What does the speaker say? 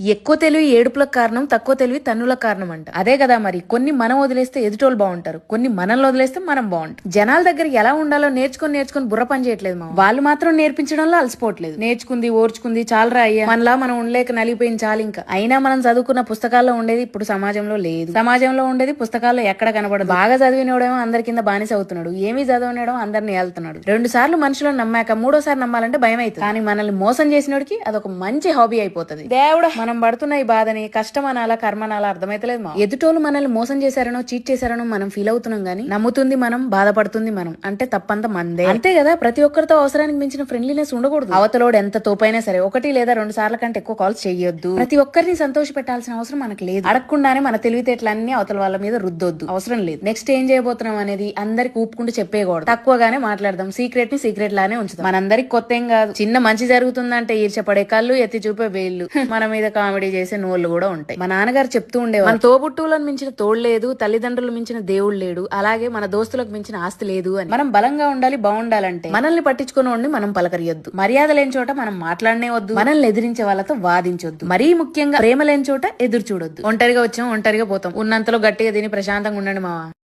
ఎక్కువ తెలివి ఏడుపులకు కారణం తక్కువ తెలివి తన్నుల కారణం అంట అదే కదా మరి కొన్ని మనం వదిలేస్తే ఎదుటోళ్ళు బాగుంటారు కొన్ని మనల్ని వదిలేస్తే మనం బాగుంటాం. జనాల దగ్గర ఎలా ఉండాలో నేర్చుకొని నేర్చుకొని బుర్ర పని చేయట్లేదు మా వాళ్ళు మాత్రం నేర్పించడంలో అలసిపోవట్లేదు. నేర్చుకుంది ఓర్చుకుంది చాలరా అయ్యా. మనలా మనం ఉండలేక నలిగిపోయింది చాలు ఇంకా. అయినా మనం చదువుకున్న పుస్తకాల్లో ఉండేది ఇప్పుడు సమాజంలో లేదు. సమాజంలో ఉండేది పుస్తకాల్లో ఎక్కడ కనబడదు. బాగా చదివినోడేమో అందరి కింద బానిస అవుతున్నాడు. ఏమీ చదవనేయడం అందరిని వెళ్తున్నాడు రెండు సార్లు మనుషులను నమ్మాక మూడోసారి నమ్మాలంటే భయం అవుతుంది కానీ మనల్ని మోసం చేసినోడికి అదొక మంచి హాబీ అయిపోతుంది. దేవుడు మన మనం పడుతున్న ఈ బాధని కష్టమనాలా కర్మనాలా అర్థమైతలేదు మా ఎదుటోళ్ళు మనల్ని మోసం చేశారనో చీట్ చేశారనో మనం ఫీల్ అవుతున్నాం గానీ నమ్ముతుంది మనం బాధపడుతుంది మనం. అంటే తప్పంత మందే. అంతే కదా? ప్రతి ఒక్కరితో అవసరానికి మించిన ఫ్రెండ్లీనెస్ ఉండకూడదు. అవతలోడు ఎంత తోపైనా సరే ఒకటి లేదా రెండు సార్ల కంటే ఎక్కువ కాల్స్ చేయొద్దు ప్రతి ఒక్కరిని సంతోష పెట్టాల్సిన అవసరం మనకు లేదు. అడగకుండానే మన తెలివితేటలన్నీ అవతల వాళ్ళ మీద రుద్దొద్దు. అవసరం లేదు. నెక్స్ట్ ఏం చేయబోతున్నాం అనేది అందరికి ఊపుకుంటూ చెప్పేయకూడదు. తక్కువగానే మాట్లాడదాం. సీక్రెట్ని సీక్రెట్ లానే ఉంచుదాం. మనందరికి కొత్త ఏం కాదు. చిన్న మంచి జరుగుతుందంటే ఈర్చపడే కళ్ళు ఎత్తి చూపే వేళ్ళు. మన మీద కామెడీ చేసే నోళ్ళు కూడా ఉంటాయి. మా నాన్నగారు చెప్తూ ఉండేవారు. మన తోబుట్టువులను మించిన తోడు లేదు తల్లిదండ్రులు మించిన దేవుడు లేడు అలాగే మన దోస్తులకు మించిన ఆస్తి లేదు అని. మనం బలంగా ఉండాలి బాగుండాలంటే మనల్ని పట్టించుకుని మనం పలకరియొద్దు మర్యాద లేని చోట మనం మాట్లాడనే వద్దు. మనల్ని ఎదిరించే వాళ్ళతో వాదించొద్దు. మరీ ముఖ్యంగా ప్రేమ లేని చోట ఎదురు చూడొద్దు. ఒంటరిగా వచ్చాం ఒంటరిగా పోతాం. ఉన్నంతలో గట్టిగా తిని ప్రశాంతంగా ఉండండి మావా.